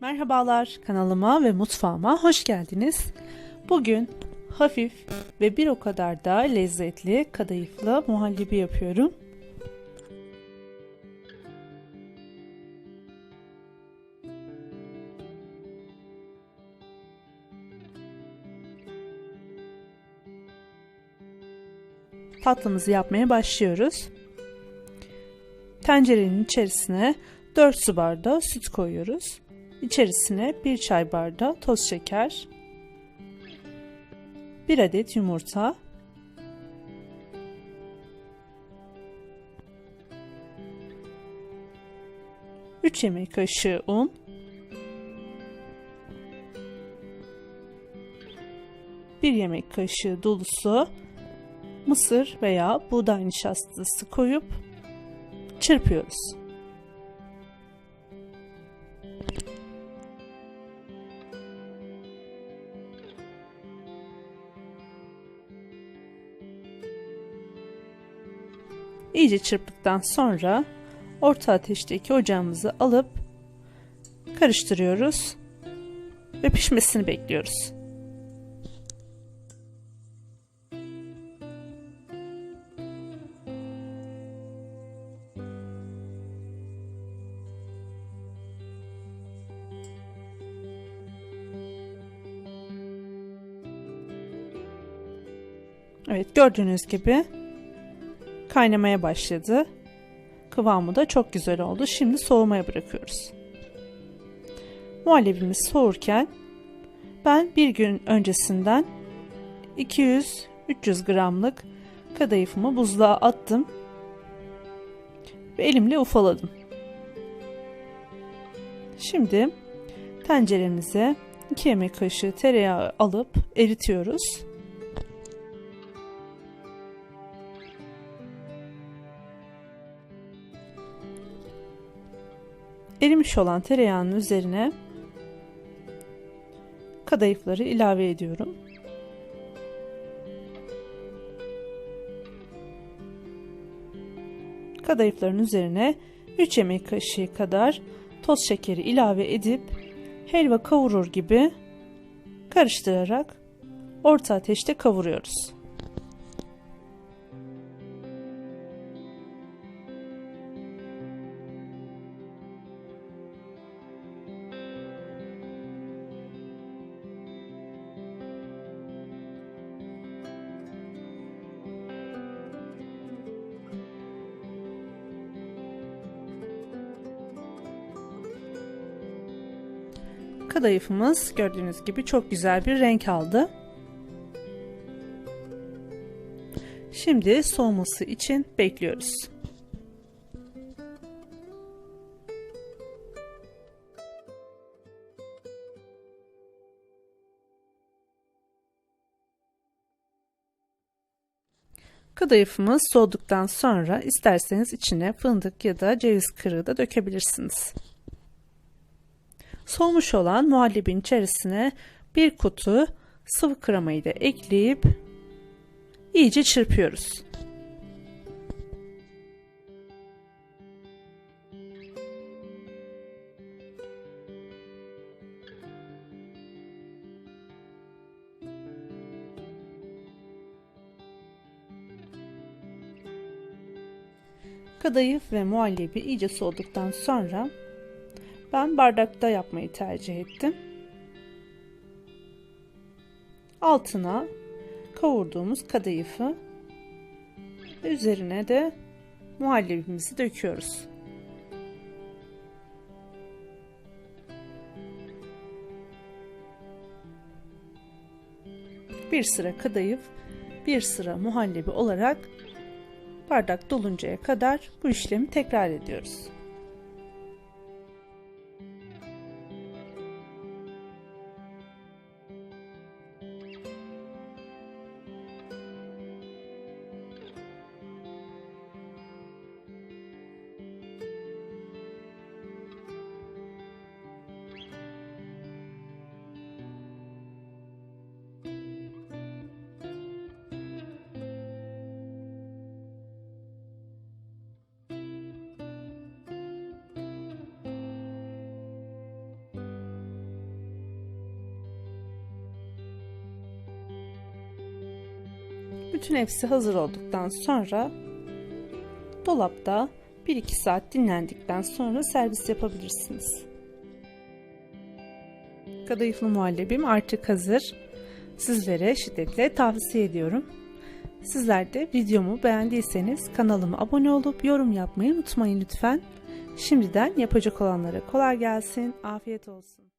Merhabalar kanalıma ve mutfağıma hoş geldiniz. Bugün hafif ve bir o kadar da lezzetli kadayıflı muhallebi yapıyorum. Tatlımızı yapmaya başlıyoruz. Tencerenin içerisine 4 su bardağı süt koyuyoruz. İçerisine 1 çay bardağı toz şeker, 1 adet yumurta, Üç yemek kaşığı un, bir yemek kaşığı dolusu mısır veya buğday nişastası koyup çırpıyoruz. İyice çırptıktan sonra orta ateşteki ocağımızı alıp karıştırıyoruz ve pişmesini bekliyoruz. Evet gördüğünüz gibi kaynamaya başladı. Kıvamı da çok güzel oldu. Şimdi soğumaya bırakıyoruz. Muhallebimiz soğurken ben bir gün öncesinden 200-300 gramlık kadayıfımı buzluğa attım ve elimle ufaladım. Şimdi tenceremize 2 yemek kaşığı tereyağı alıp eritiyoruz. Erimiş olan tereyağının üzerine kadayıfları ilave ediyorum. Kadayıfların üzerine 3 yemek kaşığı kadar toz şekeri ilave edip helva kavurur gibi karıştırarak orta ateşte kavuruyoruz. Kadayıfımız gördüğünüz gibi çok güzel bir renk aldı. Şimdi soğuması için bekliyoruz. Kadayıfımız soğuduktan sonra isterseniz içine fındık ya da ceviz kırığı da dökebilirsiniz. Soğumuş olan muhallebin içerisine bir kutu sıvı kremayı da ekleyip iyice çırpıyoruz. Kadayıf ve muhallebi iyice soğuduktan sonra ben bardakta yapmayı tercih ettim. Altına kavurduğumuz kadayıfı üzerine de muhallebimizi döküyoruz. Bir sıra kadayıf, bir sıra muhallebi olarak bardak doluncaya kadar bu işlemi tekrar ediyoruz. Bütün hepsi hazır olduktan sonra dolapta 1-2 saat dinlendikten sonra servis yapabilirsiniz. Kadayıflı muhallebim artık hazır. Sizlere şiddetle tavsiye ediyorum. Sizler de videomu beğendiyseniz kanalıma abone olup yorum yapmayı unutmayın lütfen. Şimdiden yapacak olanlara kolay gelsin, afiyet olsun.